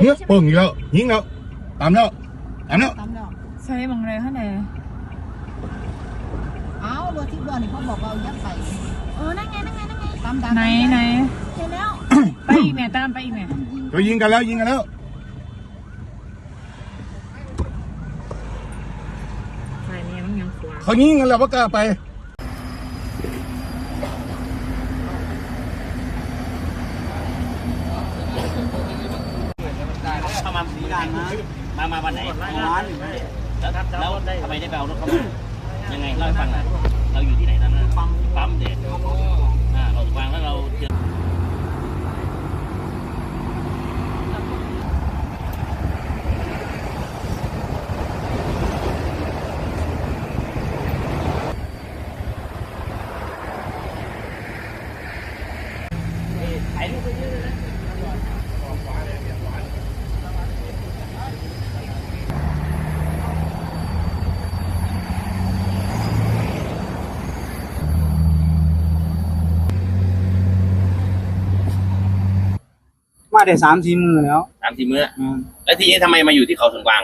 เหลือเฮ้ยใช่ไหมเปิงอีกแล้วยิงแล้วตามแล้วตามแล้วตามแล้วใช่บังเลยข้างในเอ้ารถที่บ้านนี่เขาบอกว่าเอายัดใส่เออนั่นไงนั่นไงนั่นไงตามดังไหนไหนเห็นแล้วไปอีกแม่ตามไปอีกแม่เรายิงกันแล้วยิงกันแล้วใช่เนี่ยมันยังขวาเขายิงกันแล้วว่ากล้าไป กามามามามาวันไหนร้านแล้วแล้วทำไมได้ไปเอารถเขามายังไงเล่าให้ฟังหน่อยเราอยู่ที่ไหนตอนนั้นปั๊มปั๊มเด็ดอ่าเราวางแล้วเราเจอ มาได้สามสี่มือแล้วสามสี่มื้อ อืมแล้วทีนี้ทำไมมาอยู่ที่เขาสวนกวาง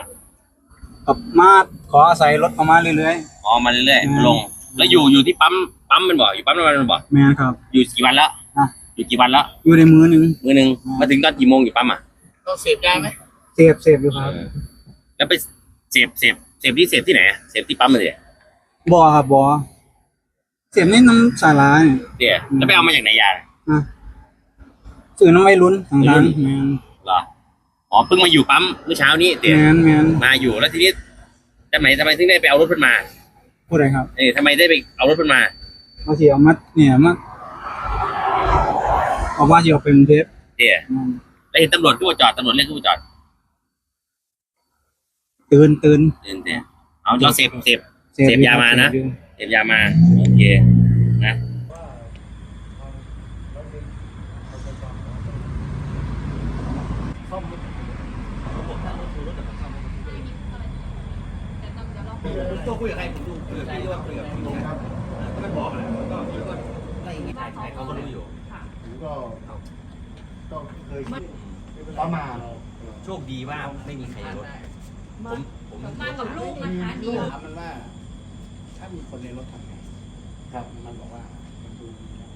กับมาขออาศัยรถเข้ามาเรื่อย อ๋อ มาเรื่อยอืม ๆลง แล้วอยู่อยู่ที่ปั๊ม ปั๊มมันบ่อยู่ปั๊มน้ำมันมันบ่ๆแม่นครับ อยู่กี่วันแล้วอะ อยู่กี่วันแล้ว อยู่ในมือหนึ่ง มื้อหนึงอืม มาถึงตอนกี่โมงอยู่ปั๊มอะเสพเสพอยู่ครับแล้วไปเสพเสพเสพที่เสพที่ไหนอะเสพที่ปั๊มเลยบอครับบอเสพนี่น้ำสาลายเดี๋ยวแล้วไปเอามาจากไหนยาอะ สื่อน้ำไม่ลุ้นทางทางแมนเหรออ๋อเพิ่งมาอยู่ปั๊มเมื่อเช้านี้เดี๋ยวแมนแมนมาอยู่แล้วทีนี้ทำไมทำไมถึงได้ไปเอารถเพิ่นมาพูดอะไรครับเออทำไมได้ไปเอารถเพิ่นมาเอาเสียมัดเนี่ยมัดเอาว่าเสียเป็นเทปเดี๋ยวแม่นแล้วเห็นตำรวจก็มาจอดตำรวจเรียกก็มาจอดตื่นตื่นเดี๋ยวเดี๋ยวเอาเราเสพเสพ เสพอยู่ยามานะเสพอยู่เสพยามาโอเคนะ ตัวคุยกับใครผมดูคุยกับพี่ว่าคุยกับพี่ครับก็ไม่บอกเลยก็ก็อะไรอย่างเงี้ยถ่ายเขาก็รู้อยู่ก็ก็เคยประมาณโชคดีว่าไม่มีใครในรถผมผมมากับลูกนะคะดีถามมันว่า ถ้ามีคนในรถทำไงครับมันบอกว่ามันดูดีนะ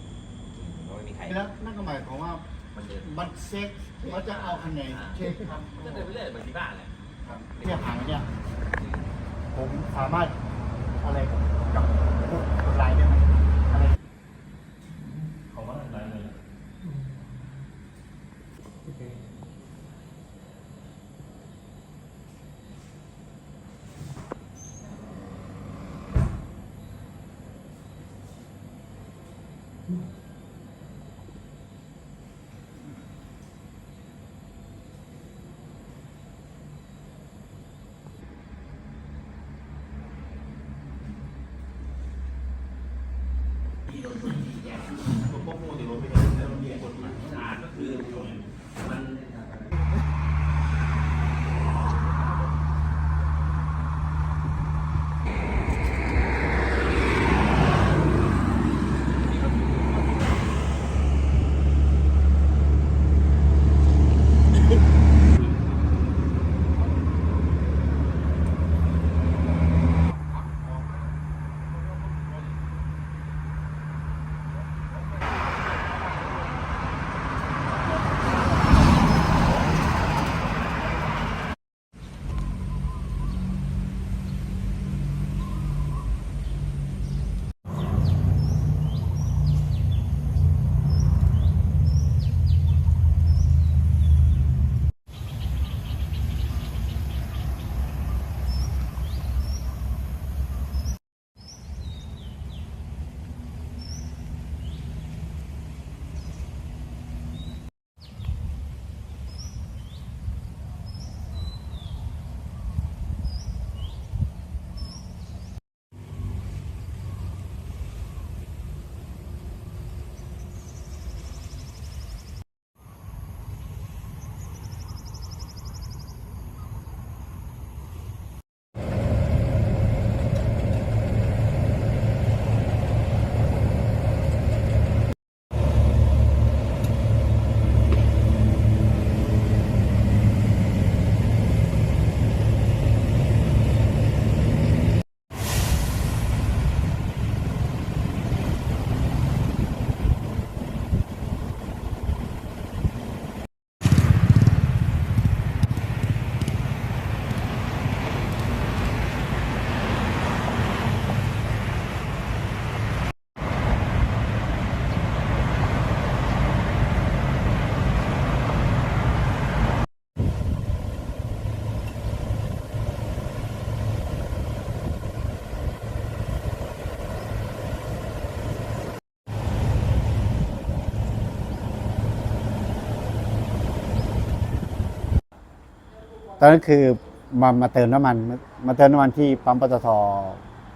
ไม่มีใครแล้วนั่นก็หมายความว่ามันเดินมันเซ็กเขาจะเอาคันไหนเช็คครับก็เดินไปเรื่อยเหมือนที่บ้านเลยครับเนี่ยหางเนี่ย ผมสามารถอะไรกับคนร้ายได้ไหม อนนั้นคือมามาเติมน้ำมันมาเติมน้ำมันที่ปั๊มปตท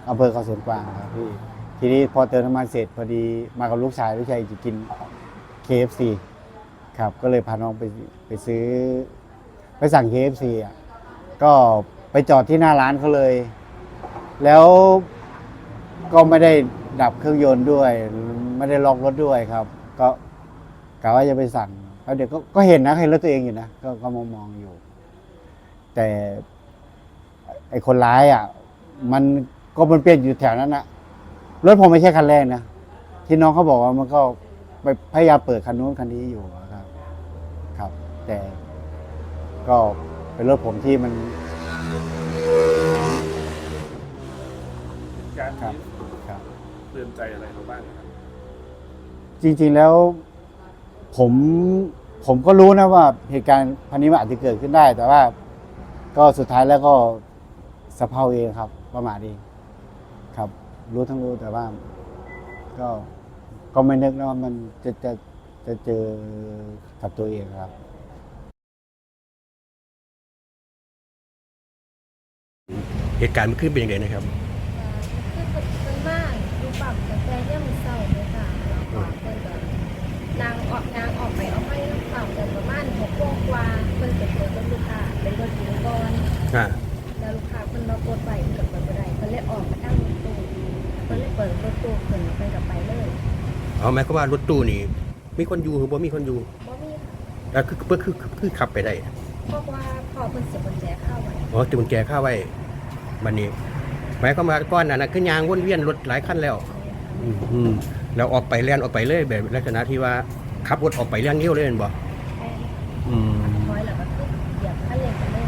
อำเภอเขาสวนกวางครับพี่ทีนี้พอเติมน้ำมันเสร็จพอดีมากับลูกชายลูกชายจะกิน KFC ครับก็เลยพาน้องไปไปซื้อ ไปสั่ง KFC อะก็ไปจอดที่หน้าร้านเขาเลย แล้วก็ไม่ได้ดับเครื่องยนต์ด้วย ไม่ได้ล็อกรถด้วยครับ ก็กะว่าจะไปสั่งแล้วเดี๋ยวก็ก็เห็นนะเห็นรถตัวเองอยู่นะก็ก็มองมองอยู่ แต่ไอคนร้ายอะ มันก็มันเปลี่ยนอยู่แถวนั้นนะรถผมไม่ใช่คันแรกนะที่น้องเขาบอกว่ามันก็ไปพยายามเปิดคันนู้นคันนี้อยู่ครับ ครับ แต่ก็เป็นรถผมที่มัน การครับ นี้ครับ เตือนใจอะไรเราบ้างครับจริงๆแล้ว ผมผมก็รู้นะว่าเหตุการณ์พันนี้มันอาจจะเกิดขึ้นได้ แต่ว่า ก็สุดท้ายแล้วก็สะเพร่าเองครับ ประมาทเองครับ รู้ทั้งรู้แต่ว่า ก็ก็ไม่นึกนะว่ามันจะจะจะเจอกับตัวเองครับ เหตุการณ์มันขึ้นเป็นยังไงนะครับ คือเป็นบ้านดูปรับแต่แต่เรื่องเศร้าเลยค่ะแล้วก็เพิ่นก็นางออกน ตู้เพิ่นเพิ่นก็ไปเลยเอาหมายความว่ารถตู้นี่ มีคนอยู่หรือบ่มีคนอยู่บ่มีค่ะแล้วคือคือคือคือคือขับไปได้เพราะว่าพ่อเพิ่นเสียบกุญแจเข้าไว้อ๋อติดกุญแจเข้าไว้บัดนี้หมายความว่าก้อนนั้นะคือยางวนเวียนรถหลายคันแล้ว อืมอืมแล้วออกไปแล่นออกไปเลยแบบลักษณะที่ว่าขับรถออกไปเลี้ยงเงี้ยวเลยแม่นบ่แอนอืมถอยแล้วก็คือเหยียบคันเร่งไปเลย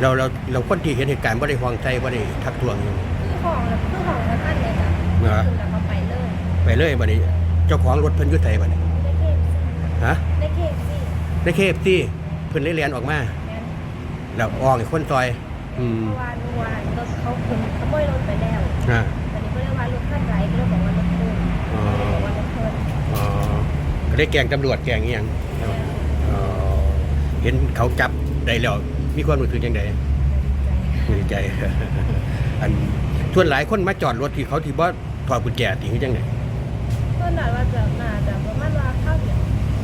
เราเราเราคนที่เห็นเหตุการณ์บ่ได้ห่วงใจบ่ได้ทักทวงอยู่ คือห้องแล้วคือห้องแล้วคันเลยจ้ะ เหรอขึ้นแล้วก็ไปเลยไปเลยบัดนี้ เจ้าของรถเพิ่นอยู่ไสบัดนี้ได้เคฟฮะได้เคฟสิในเคฟที่เพิ่นเลยเรียนออกมา แม่นแล้วออกให้คนซอย อืมเพราะว่านัวรถเขาขึ้นขโมยรถไปแล้วอ่าตอนนี้ก็เรียกว่ารถขั้นไรก็เลยบอกว่ารถตู้อ๋อก็เลยบอกว่ารถเพิ่นอ๋อก็ได้แกล้งตำรวจแกล้งอหยังอ๋อเห็นเขาจับได้แล้ว มีความรู้สึกยังไงดีใจ อันส่วนหลายคนมาจอดรถที่เขาที่บ่ ถอดกุญแจติคือจังไดเพิ่นน่ะว่าจะน่าจะประมาณว่าข้าวเดียว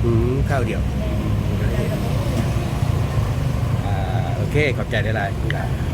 อืมข้าวเดียวแม่ใจกับบ่มีหยัง อ่าโอเคขอบใจได้หลายๆ